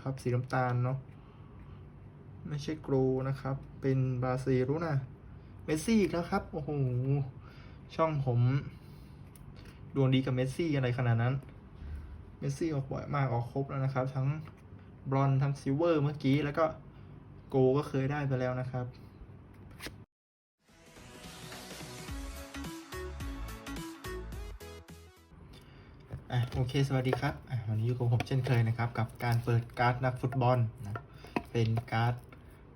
ครับสีน้ำตาลเนาะไม่ใช่กรูนะครับ เป็นบาซิลรู้นะเมสซี่อีกแล้วครับ โอ้โห ช่องผม ดวงดีกับเมสซี่อะไรขนาดนั้น เมสซี่ออกบ่อยมากออกครบแล้วนะครับ ทั้งบรอนทั้งซิลเวอร์เมื่อกี้แล้วก็โกลก็เคยได้ไปแล้วนะครับ อะโอเคสวัสดีครับอะวันนี้อยู่กับผมเช่นเคยนะครับ กับการเปิดการ์ดนักฟุตบอลนะเป็นการ์ด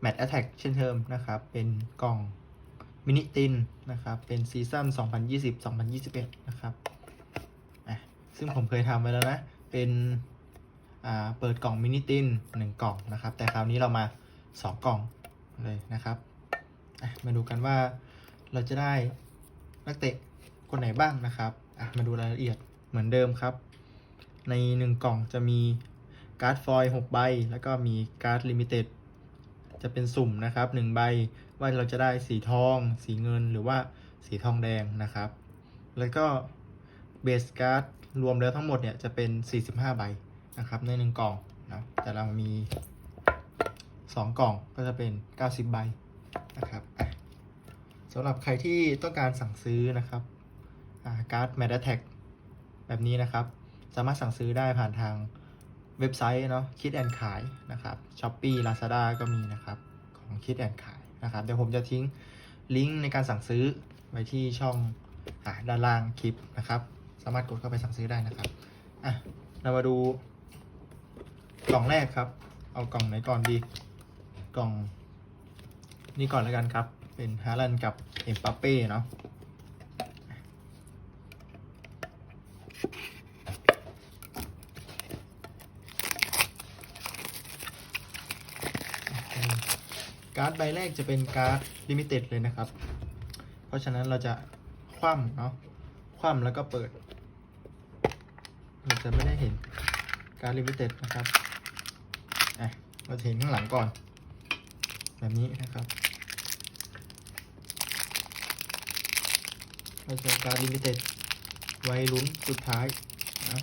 แมตช์แอตแทกเช่นเดิมนะครับ เป็นกล่องมินิตินนะครับ เป็นซีซั่น 2020-2021 นะครับอะซึ่งผมเคยทำไปแล้วนะ เป็นอ่าเปิดกล่องมินิตินหนึ่งกล่องนะครับ แต่คราวนี้เรามา 2 กล่องเลยนะครับอะมาดูกันว่าเราจะได้นักเตะคนไหนบ้างนะครับอะมาดูรายละเอียด เหมือนเดิมครับ ใน 1 กล่องจะมีการ์ดฟอยล์6ใบ แล้วก็มีการ์ดลิมิเต็ดจะเป็นสุ่มนะครับ1ใบว่าเราจะได้สีทอง สีเงินหรือว่าสีทองแดงนะครับ แล้วก็เบสการ์ดรวมแล้วทั้งหมดเนี่ยจะเป็น 45 ใบนะครับใน 1 กล่องนะแต่เรามี 2 กล่องก็จะเป็น 90 ใบนะครับสำหรับใครที่ต้องการสั่งซื้อนะครับการ์ดแมดแท็ก แบบนี้นะครับ สามารถสั่งซื้อได้ผ่านทางเว็บไซต์เนาะคิดแอนขายนะครับช้อปปี้ลาซาด้าก็มีนะครับของคิดแอนขายนะครับเดี๋ยวผมจะทิ้งลิงก์ในการสั่งซื้อไว้ที่ช่องอด้านล่างคลิปนะครับ สามารถกดเข้าไปสั่งซื้อได้นะครับอะเรามาดูกล่องแรกครับ เอากล่องไหนก่อนดี กล่องนี่ก่อนแล้วกันครับ เป็นฮาลันกับเอ็มปาเป้เนาะ การ์ดใบแรกจะเป็นการ์ดลิมิเต็ดเลยนะครับ เพราะฉะนั้นเราจะคว่ำเนาะ คว่ำแล้วก็เปิด เราจะไม่ได้เห็นการ์ดลิมิเต็ดนะครับอะเราจะเห็นข้างหลังก่อน แบบนี้นะครับ เราจะการ์ดลิมิเต็ด ไว้ลุ้นสุดท้ายนะ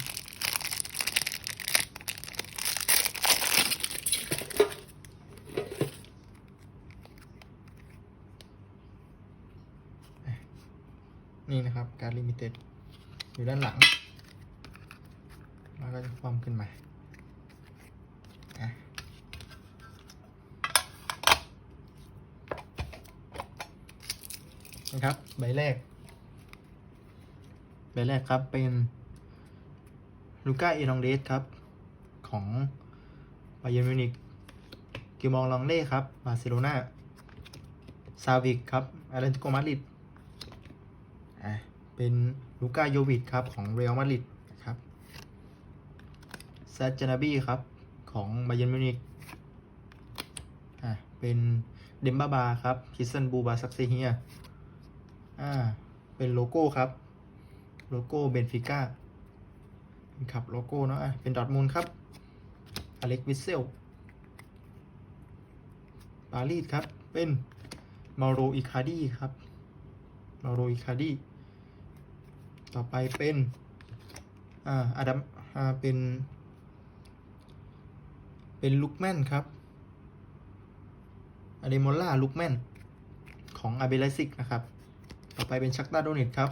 นี่นะครับ การลิมิเต็ดอยู่ด้านหลัง แล้วก็จะคว่ำขึ้นมานะครับ ใบแรก ใบแรกครับเป็นลูก้าเอลองเดสครับ ของบาเยร์นมิวนิกกิมองลองเล่ครับบาร์เซโลนาซาวิกครับอาเลนติโกมาดริดอะเป็นลูก้าโยวิดครับ ของเรอัลมาดริดนะครับซาจานาบีครับ ของบาเยร์นมิวนิกอะเป็นเดมบ้าบาครับคิสเซนบูบาซักเซเฮียอ่าเป็นโลโก้ครับ โลโก้เบนฟิก้าเป็นขับโลโก้เนาะะเป็นดอทมูลครับอเล็กวิเซลปารีสครับเป็นมาโรอิคาดีครับมาโรอิคาดีต่อไปเป็นอ่าอดัมอ่าเป็น เป็นลุกแมนครับอเดโมล่าลุกแมนของอาเบลซิกนะครับ ต่อไปเป็นชักตาโดเนตครับ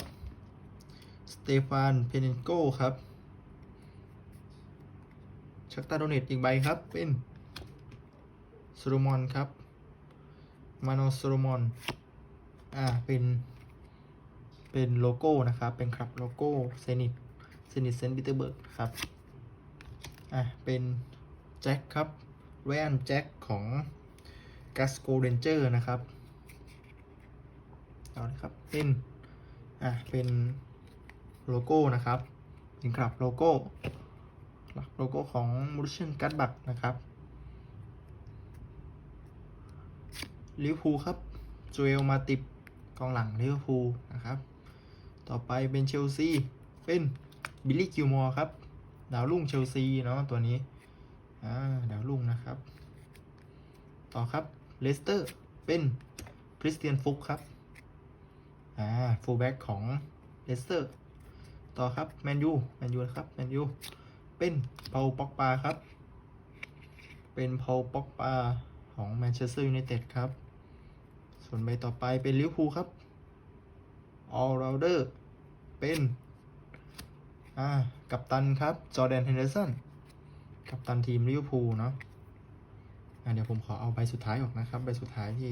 เตฟาน เพเนนโกครับชักตาโดเนตอีกใบครับ เป็นโซโลมอนครับ มาโนโซโลมอน อ่า เป็น เป็นโลโก้นะครับ เป็นครับโลโก้เซนิตเซนิตเซนต์ปีเตอร์เบิร์กครับ อะเป็นแจ็คครับแวนแจ็คของกัสโกเรนเจอร์นะครับ เอาเลยครับ เป็น อะเป็น โลโก้นะครับเป็นครับโลโก้โลโก้ของมูริเชนกัตบักนะครับลิเวอร์พูลครับจูเอลมาติบกองหลังลิเวอร์พูลนะครับ ต่อไปเป็นเชลซีเป็นบิลลี่กิลมอร์ครับดาวรุ่งเชลซีเนาะตัวนี้อ่าดาวรุ่งนะครับ ต่อครับเลสเตอร์เป็นคริสเตียนฟุกครับอ่าฟูลแบ็กของเลสเตอร์ ต่อครับแมนยูแมนยูนะครับแมนยูเป็นเปาป็อกปาครับ เป็นพอลป็อกปาของแมนเชสเตอร์ยูไนเต็ดครับ ส่วนใบต่อไปเป็นลิเวอร์พูลครับ all rounder เป็นอ่ากัปตันครับจอแดนเฮนเดอร์สันกัปตันทีมลิเวอร์พูลเนาะอ่าเดี๋ยวผมขอเอาใบสุดท้ายออกนะครับ ใบสุดท้ายที่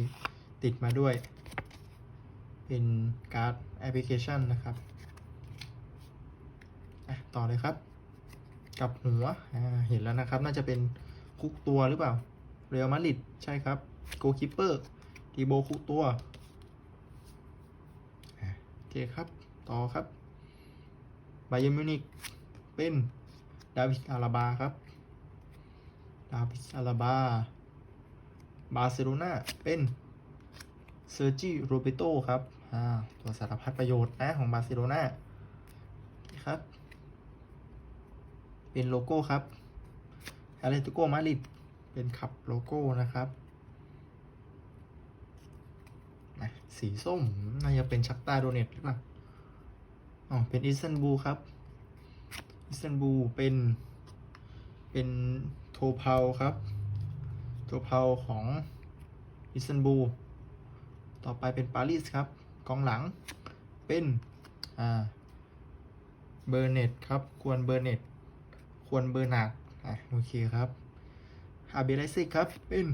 ติดมาด้วย เป็นการ์ดแอปพลิเคชันนะครับ ต่อเลยครับ กับหัวเห็นแล้วนะครับ น่าจะเป็นคุกตัวหรือเปล่า เรอัลมาดริดใช่ครับ โกคิปเปอร์ทีโบคุกตัวโอเคครับ ต่อครับไบเยร์มิวนิกเป็นดาวิดอาราบาครับ ดาวิดอาราบา บาร์เซโลนาเป็นเซอร์จิโรเบโตครับ ตัวสารพัดประโยชน์นะของบาร์เซโลนาครับ เป็นโลโก้ครับอาเลติโกมาริดเป็นขับโลโก้นะครับนะสีส้มน่าจะเป็นชักตาโดเนตหรือเปล่าอ๋อเป็นอิสตันบูลครับอิสตันบูลเป็นเป็นโทเพาครับโทเพาของอิสตันบูลต่อไปเป็นปารีสครับกองหลังเป็นอ่าเบอร์เนตครับควรเบอร์เนต ควรเบอร์นาดอะโอเคครับฮาเบไลซิกครับ เป็น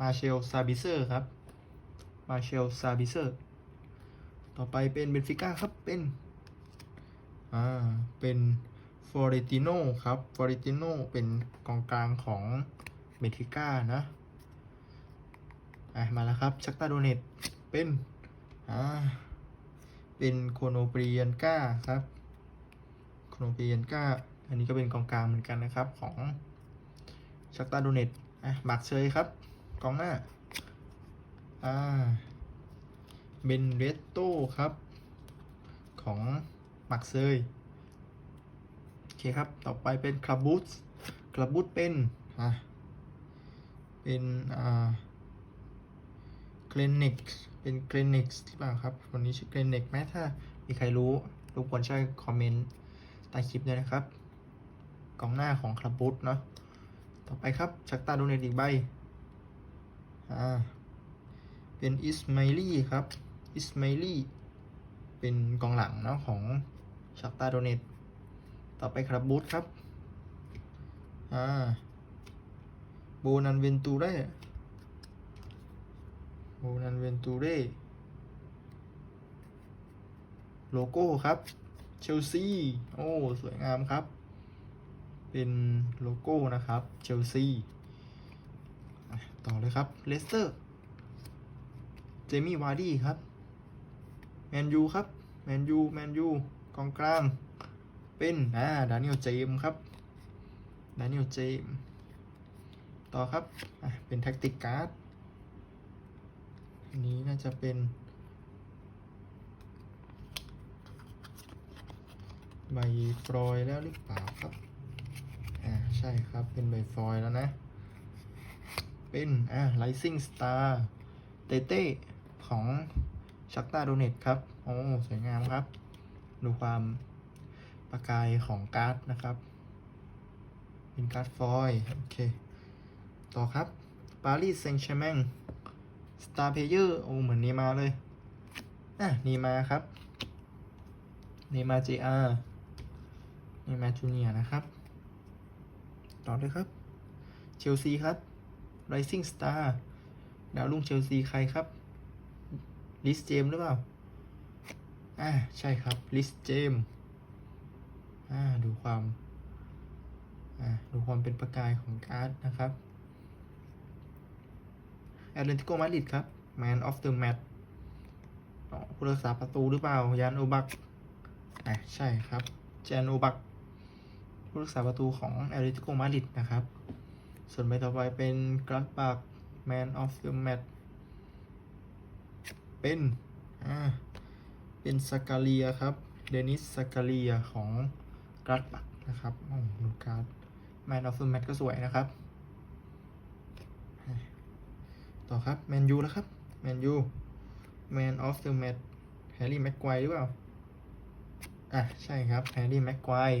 มาเชลซาบิเซอร์ครับ มาเชลซาบิเซอร์ ต่อไปเป็นเบนฟิก้าครับ เป็น อ่า เป็นฟอร์เรติโนครับ ฟอร์เรติโนเป็นกองกลางของเบนฟิก้านะ อะ มาแล้วครับ ชักตาโดเนต เป็น อ่า เป็นโคโนเปรียนก้าครับ โคโนเปรียนก้า อันนี้ก็เป็นกองกลางเหมือนกันนะครับของชักตาโดเนตอะบักเชยครับ กองหน้า อ่าเบนเรตโต้ครับ ของมักเซยโอเคครับ ต่อไปเป็นคลับบูสคลับบูสเป็นอ่าเป็นอ่าเกรนิกเป็นเกรนิกหรือเปล่าครับคนนี้ชื่อเกรนิกไหมถ้ามีใครรู้รบกวนช่วยคอมเมนต์ใต้คลิปด้วยนะครับ กองหน้าของคลับบูสเนาะต่อไปครับ ชักตาโดเนตอีกใบอ่าเป็นอิสมาลีครับอิสมาลีเป็นกองหลังเนาะของชักตาโดเนตต่อไปครับบูธครับอ่าโบนันเวนตูเร่โบนันเวนตูเร่โลโก้ครับเชลซีโอ้ สวยงามครับ เป็นโลโก้นะครับเชลซีต่อเลยครับเลสเตอร์เจมี่วาร์ดี้ครับแมนยูครับแมนยูแมนยูกองกลาง เป็นอ่าดานิเอลเจมส์ครับดานิเอลเจมส์ต่อครับอะเป็นแท็กติกการ์ดอันนี้น่าจะเป็นใบฟรอยแล้วหรือเปล่าครับ อ่าใช่ครับเป็นใบฟอยแล้วนะ เป็นอ่า Rising Star เตเต้ของชักตาโดเนตครับ โอ้ สวยงามครับ ดูความประกายของการ์ดนะครับ เป็นการ์ดฟอยโอเค ต่อครับปารีสแซงต์แชร์แมงสตาร์เพเยอร์โอ้เหมือนนีมาเลยอะนีมาครับนีมาเจอาร์นีมาจูเนียนะครับ ต่อเลยครับ เชลซีครับ Rising Star ดาวรุ่งเชลซีใครครับลิสเจมหรือเปล่า อ่า ใช่ครับลิสเจมอ่า ดูความ อ่า ดูความเป็นประกายของการ์ดนะครับแอตเลติโกมาดริดครับ Man of the Match อ๋อผู้รักษาประตูหรือเปล่า ยานโอบักอ่าใช่ครับจนโอบัก ผู้รักษาประตูของแอตเลติโกมาดริดนะครับ ส่วนใบต่อไปเป็นกราฟบัก Man of the Match เป็นอ่าเป็นสกาเลียครับเดนิสสกาเลียของกราฟบักนะครับโอ้ดูการ์ด Man of the Match ก็สวยนะครับ ต่อครับแมนยูแล้วครับแมนยู Man of the Match แฮร์รี่แม็กควายหรือเปล่า อะ ใช่ครับแฮร์รี่แม็กควาย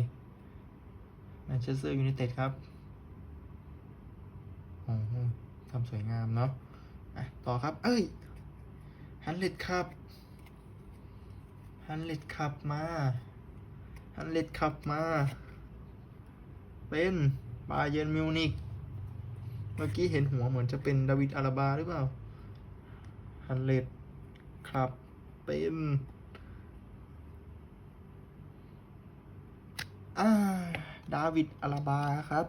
แมนเชสเตอร์ยูไนเต็ดครับทำสวยงามเนาะอะต่อครับ เอ้ยฮันเลดครับฮันเลดขับมาฮันเลดขับมา เป็นบาเยร์นมิวนิกเมื่อกี้เห็นหัวเหมือนจะเป็นดาวิดอาราบาหรือเปล่าฮันเลดครับเป็นอ่า ดาวิดอาราบาครับ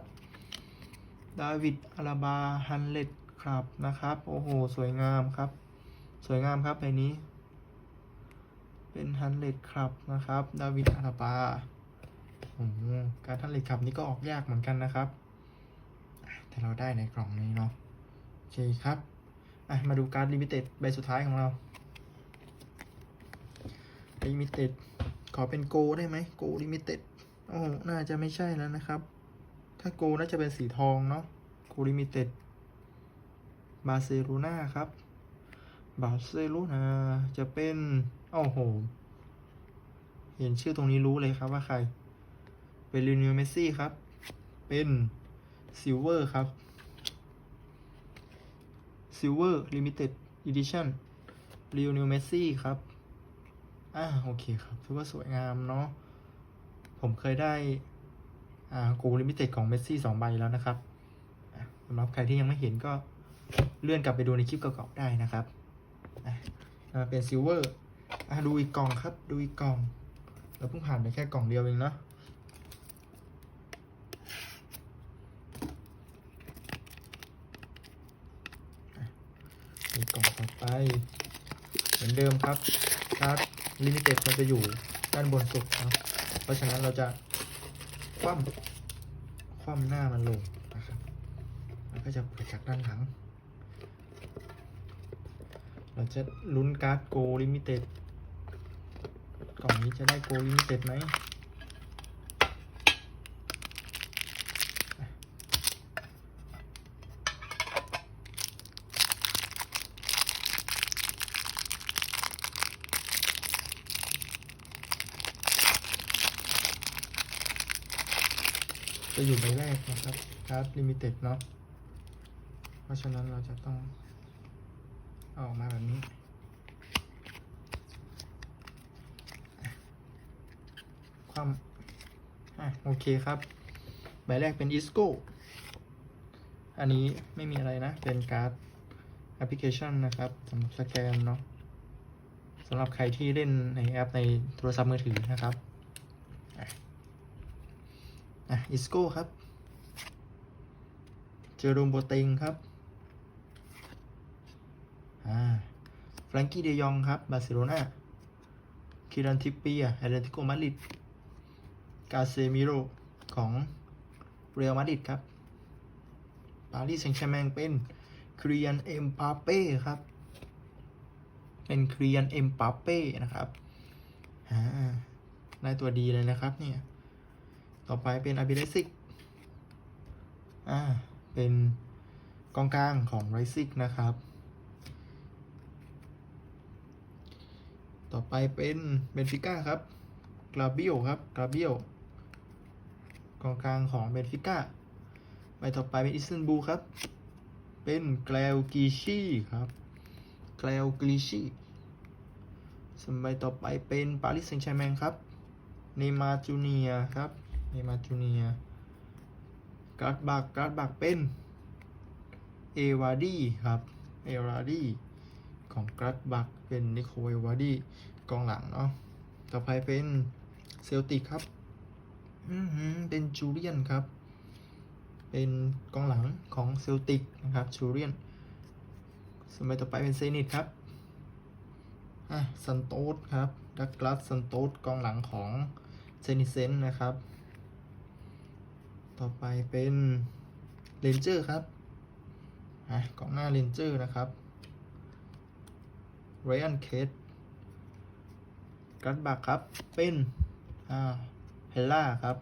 ดาวิดอาราบาฮันเลดครับนะครับ โอ้โห สวยงามครับ สวยงามครับในนี้ เป็นฮันเลดครับนะครับดาวิดอาราบาโอ้โหการฮันเลดครับนี่ก็ออกยากเหมือนกันนะครับ แต่เราได้ในกล่องนี้เนาะโอเคครับมาดูการ์ดลิมิเต็ดใบสุดท้ายของเราลิมิเต็ดขอเป็นโกได้ไหมโกลิมิเต็ด โอ้โหน่าจะไม่ใช่แล้วนะครับ ถ้าโกน่าจะเป็นสีทองเนาะโกลิมิเต็ดบาร์เซโลนาครับบาร์เซโลนาจะเป็นโอ้โห เห็นชื่อตรงนี้รู้เลยครับว่าใคร เป็นลิเนียเมสซี่ครับ เป็นซิลเวอร์ครับซิลเวอร์ลิมิเต็ดอีดิชั่นลิเนียเมสซี่ครับ อ่าโอเคครับถือว่าสวยงามเนาะ ผมเคยได้อ่าโกลิมิเต็ดของเมสซี่สองใบแล้วนะครับสำหรับใครที่ยังไม่เห็นก็เลื่อนกลับไปดูในคลิปเก่าๆได้นะครับมาเป็นซิลเวอร์ดูอีกกล่องครับ ดูอีกกล่อง เราเพิ่งผ่านไปแค่กล่องเดียวเองเนาะกล่องต่อไป เหมือนเดิมครับการ์ดลิมิเต็ดมันจะอยู่ด้านบนสุดเนาะ เพราะฉะนั้นเราจะคว่ำคว่ำหน้ามันลงนะครับแล้วก็จะเปิดจากด้านหลัง เราจะลุ้นการ์ดโกลิมิเต็ดกล่องนี้จะได้โกลิมิเต็ดไหม จะอยู่ใบแรกนะครับการ์ดลิมิเต็ดเนาะเพราะฉะนั้นเราจะต้องเอาออกมาแบบนี้ ความอะโอเคครับ ใบแรกเป็นอิสโก้อันนี้ไม่มีอะไรนะ เป็นการ์ดแอปพลิเคชันนะครับสำหรับสแกนเนาะสำหรับใครที่เล่นในแอปในโทรศัพท์มือถือนะครับ อะอิสโก้ครับ เจอโรมโบเตงครับ อ่าฟรังกี้เดยองครับ บาร์เซโลนาคิรันทิปเปียแอตเลติโกมาดริด กาเซมิโรของเรอัลมาดริดครับ ปารีสแซงต์แชร์แมงเป็นครียันเอ็มปาเป้ครับ เป็นครียันเอ็มปาเป้นะครับ อ่าได้ตัวดีเลยนะครับเนี่ย ต่อไปเป็นอาบิเลซิกอ่า เป็นกองกลางของไรซิกนะครับ ต่อไปเป็นเบนฟิก้าครับกราเบียลครับกราเบียลกองกลางของเบนฟิก้าใบต่อไปเป็นอิสตันบูลครับ เป็นแกลวกีชีครับแกลวกีชีส่วนใบต่อไปเป็นปารีสแซงต์แชร์แมงครับ เนมาร์จูเนียครับ เนมาจูเนียการ์ดบักการ์ดบักเป็นเอวาดีครับเอวาดีของกราดบักเป็นนิโคเอวาดีกองหลังเนาะต่อไปเป็นเซลติกครับอือหือเป็นจูเลียนครับ เป็นกองหลังของเซลติกนะครับจูเลียนสมัยต่อไปเป็นเซนิตครับอะซันโตสครับดักกลัสซันโตสกองหลังของเซนิเซนนะครับ ต่อไปเป็นเรนเจอร์ครับอะกองหน้าเรนเจอร์นะครับไรอันเคสกัดบักครับ เป็นอ่าเฮล่าครับ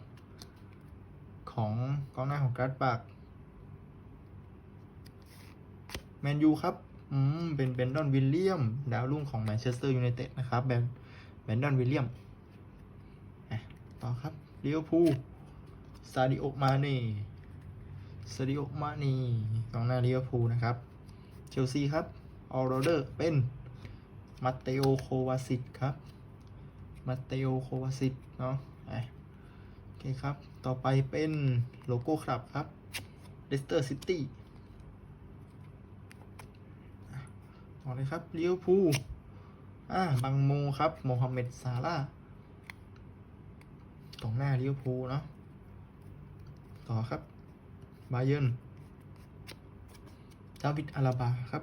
ของกองหน้าของกัดบักแมนยูครับอืมเป็นเบนดอนวิลเลียม ดาวรุ่งของแมนเชสเตอร์ยูไนเต็ดนะครับแบนเบนดอนวิลเลียมต่อครับเลี้ยวพู ซาดิโอมาเน่ซาดิโอมาเนีกองหน้าลิเวอร์พูลนะครับ เชลซีครับออโรเดอร์เป็นมาเตโอโควาซิตครับมาเตโอโควาซิตเนาะอะโอเคครับ ต่อไปเป็นโลโก้ครับครับเลสเตอร์ซิตี้ต่อเลยครับลิเวอร์พูลอ่าบังโมครับโมฮัมเหม็ดซาลาห์กองหน้าลิเวอร์พูลเนาะ ต่อครับ บาเยนดาวิดอาราบาครับ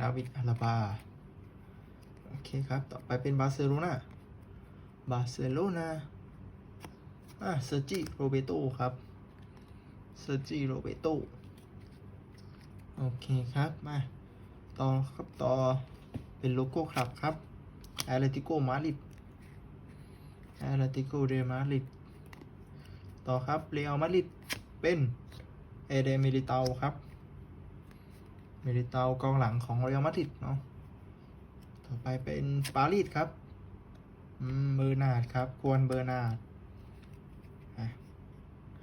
ดาวิดอาราบา โอเคครับ ต่อไปเป็นบาร์เซโลนาบาร์เซโลนาอ่าเซอร์จิโรเบโตครับ เซอร์จิโรเบโต โอเคครับ มา ต่อครับต่อ เป็นโลโก้ครับครับแอตเลติโกมาดริดแอตเลติโกเรมาดริด ต่อครับเรอัลมาดริดเป็นเอเดมิลิเตาครับมิลิเตากองหลังของเรอัลมาดริดเนาะต่อไปเป็นปารีสครับเบอร์นาดครับกวนเบอร์นาด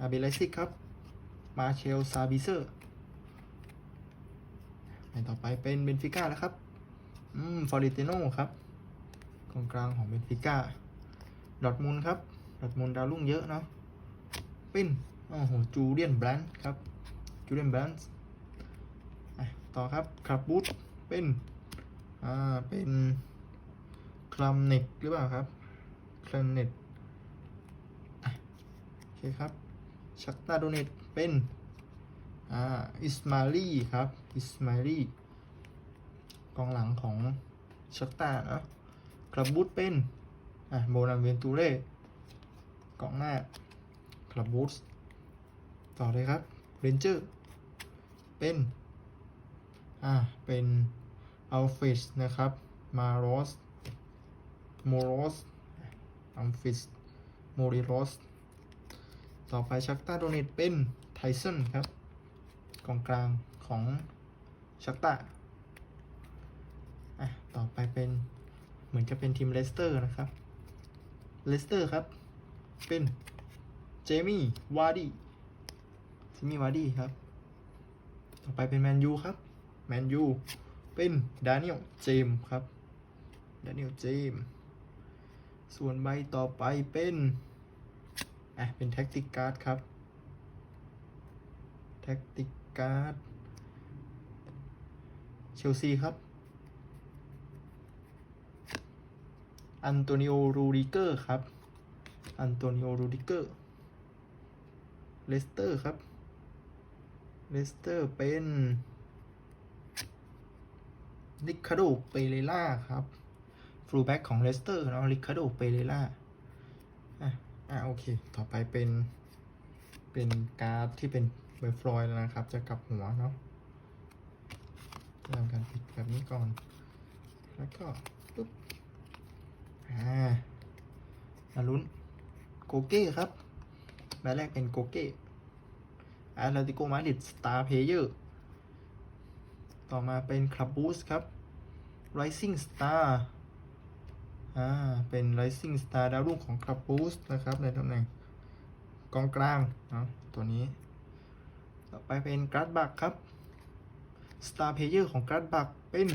อาเบลไลซิกครับ มาเชลซาบิเซอร์ไปต่อไปเป็นเบนฟิก้าแล้วครับ อืม ฟอริเตโนครับกองกลางของเบนฟิก้า ดอทมุนครับ ดอทมุนด์ดาวรุ่งเยอะเนาะ เป็นโอ้โหจูเลียนแบรนด์ครับจูเลียนแบรนด์ต่อครับคาบูตเป็นอ่าเป็นคลัมเน็ตหรือเปล่าครับคลัมเน็ตโอเคครับชักตาโดเนตเป็นอ่าอิสมาลีครับอิสมาลีกองหลังของชักตาเนาะคลับบูตเป็นอะโบนาเวนตูเร่กองหน้า คลับบูสต่อเลยครับเรนเจอร์เป็นอ่าเป็นอัลฟิสนะครับมาโรสโมรสอัลฟิสโมริโรสต่อไปชักตาโดเนตเป็นไทสันครับกองกลางของชักตาอะต่อไปเป็นเหมือนจะเป็นทีมเลสเตอร์นะครับเลสเตอร์ครับ เป็น เจมี่วาร์ดี้เจมี่วาร์ดี้ครับ ต่อไปเป็นแมนยูครับ แมนยูเป็นดานิเอลเจมครับดานิเอลเจมส์ส่วนใบต่อไปเป็นอะเป็นแท็กติกการ์ดครับ แท็กติกการ์ดเชลซีครับ อันโตนิโอ รูดิเกอร์ครับ อันโตนิโอ รูดิเกอร์ เลสเตอร์ครับ เลสเตอร์เป็นริคาโดเปเรล่าครับฟลูแบ็กของเลสเตอร์เนาะริคาโดเปเรล่าอะอะโอเค ต่อไปเป็น เป็นการ์ดที่เป็นเบอร์ฟลอยแล้วนะครับ จะกลับหัวเนาะเริ่มการปิดแบบนี้ก่อน แล้วก็ปุ๊บ อ่ามาลุ้นโกเก้ครับใบแรกเป็นโกเก้ แอตเลติโกมาดริดสตาร์เพเยอร์ต่อมาเป็นคลับบูสครับ Rising Star อ่า เป็น Rising Star ดาวรุ่งของคลับบูสนะครับ ในตำแหน่งกองกลางเนาะตัวนี้ ต่อไปเป็นกราดบักครับ Star Player ของกราดบักเป็น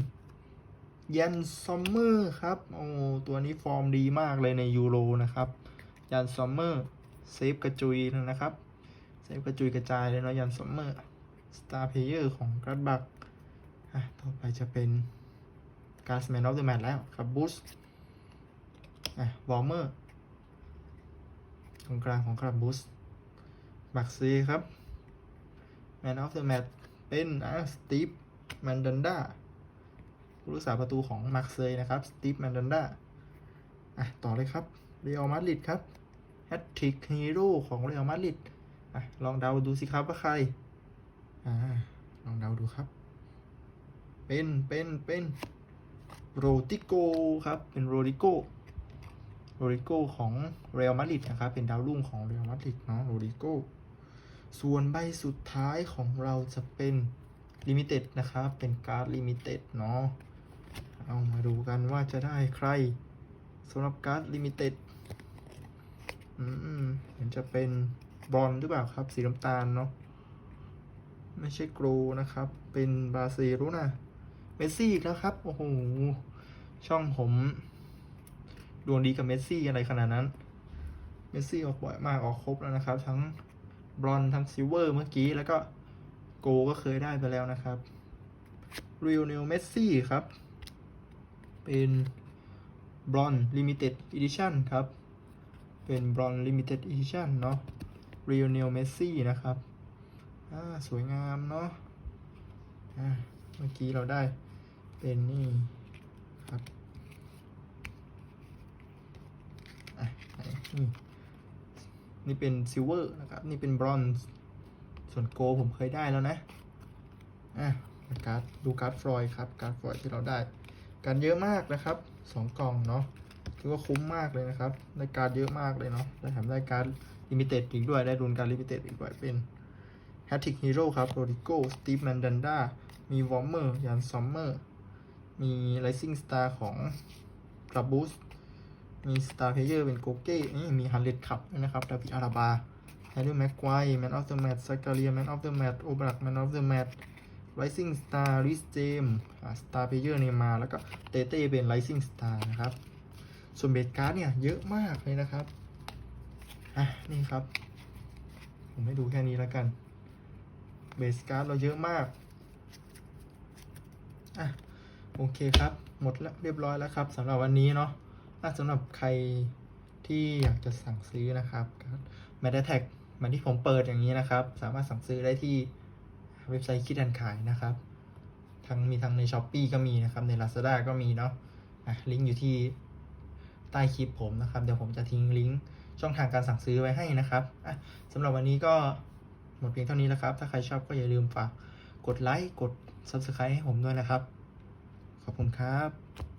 ยันซอมเมอร์ครับ โอ้ ตัวนี้ฟอร์มดีมากเลยในยูโรนะครับ ยันซอมเมอร์เซฟกระจุยนะครับ เซฟกระจุยกระจายเลยเนาะยันซอมเมอร์สตาร์เพเยอร์ของกราดบักอะต่อไปจะเป็นการ์สแมนออฟเดอะแมตแล้วครับบูสอะวอร์เมอร์ตรงกลางของครับบูสบักซีครับแมนออฟเดอะแมตเป็นอะสตีฟแมนดันดาผู้รักษาประตูของมาร์เซยนะครับสตีฟแมนดันดาอะต่อเลยครับเรอัลมาดริดครับแฮตทริกฮีโร่ของเรอัลมาดริด อะลองเดาดูสิครับว่าใคร อ่า ลองเดาดูครับ เป็น เป็น เป็นโรติโกครับ เป็นโรดิโกโรดิโกของเรอัลมาดริดนะครับ เป็นดาวรุ่งของเรอัลมาดริดเนาะโรดิโกส่วนใบสุดท้ายของเราจะเป็นลิมิเต็ดนะครับ เป็นการ์ดลิมิเต็ดเนาะ เอามาดูกันว่าจะได้ใครสำหรับการ์ดลิมิเต็ด อืมเหมือนจะเป็น บอลหรือเปล่าครับ สีน้ำตาลเนาะไม่ใช่กรนะครับ เป็นบราซิลนะเมสซี่อีกแล้วครับ โอ้โห ช่องผม ดวงดีกับเมสซี่อะไรขนาดนั้น เมสซี่ออกบ่อยมากออกครบแล้วนะครับ ทั้งบรอนทั้งซิลเวอร์เมื่อกี้แล้วก็โกก็เคยได้ไปแล้วนะครับรียลเนลเมสซี่ครับ เป็นบรอนลิมิเต็ดอีดิชั่นครับ เป็นบรอนลิมิเต็ดอีดิชั่นเนาะ เรียลเนลเมสซี่นะครับ อ่า สวยงามเนาะ อ่า เมื่อกี้เราได้เป็นนี่ครับ อะนี่นี่เป็นซิลเวอร์นะครับ นี่เป็นบรอนซ์ ส่วนโกผมเคยได้แล้วนะ อะการ์ดดูการ์ดฟลอยด์ครับ การ์ดฟลอยด์ที่เราได้การเยอะมากนะครับสองกล่องเนาะถือว่าคุ้มมากเลยนะครับ ได้การ์ดเยอะมากเลยเนาะได้แถมได้การ ลิมิเต็ดอีกด้วย ได้รุนการลิมิเต็ดอีกด้วย เป็นแฮตติกฮีโร่ครับโรดิโกสตีฟแมนดันดามีวอร์เมอร์ยันซอมเมอร์ มีไ i ซิ่งสตาร์ของกราบูสมีสตาร์เพเยอร์เป็นโกเก้นี่มีฮันเลดขับนะครับดาวิดอาราบาแฮร์รี่แม็กควายแมนออฟเดอะแมตซักการียแมนออฟเดอะแมตโอบรักแมนออฟเดอะแมต Rising Star ริสเจมสตาร์เพเยอร์เนี่ยมาแล้วก็เตเต้เป็น Rising Star นะครับส่วนเบสการ์ดเนี่ย เยอะมากเลยนะครับ อะนี่ครับ ผมให้ดูแค่นี้แล้วกัน เบสการ์ดเราเยอะมาก อะ โอเคครับ หมดแล้วเรียบร้อยแล้วครับสำหรับวันนี้เนาะอะสำหรับใครที่อยากจะสั่งซื้อนะครับแมดแท็กมันที่ผมเปิดอย่างนี้นะครับ สามารถสั่งซื้อได้ที่เว็บไซต์คิดอันขายนะครับ ทั้งมีทั้งใน s h อ p e e ก็มีนะครับ ใน Lazada ก็มีเนาะ อะ ลิงก์อยู่ที่ใต้คลิปผมนะครับ เดี๋ยวผมจะทิ้งลิงก์ ช่องทางการสั่งซื้อไว้ให้นะครับสำหรับวันนี้ก็หมดเพียงเท่านี้แล้วครับ ถ้าใครชอบก็อย่าลืมฝากกดไลค์กด Subscribe ให้ผมด้วยนะครับ ขอบคุณครับ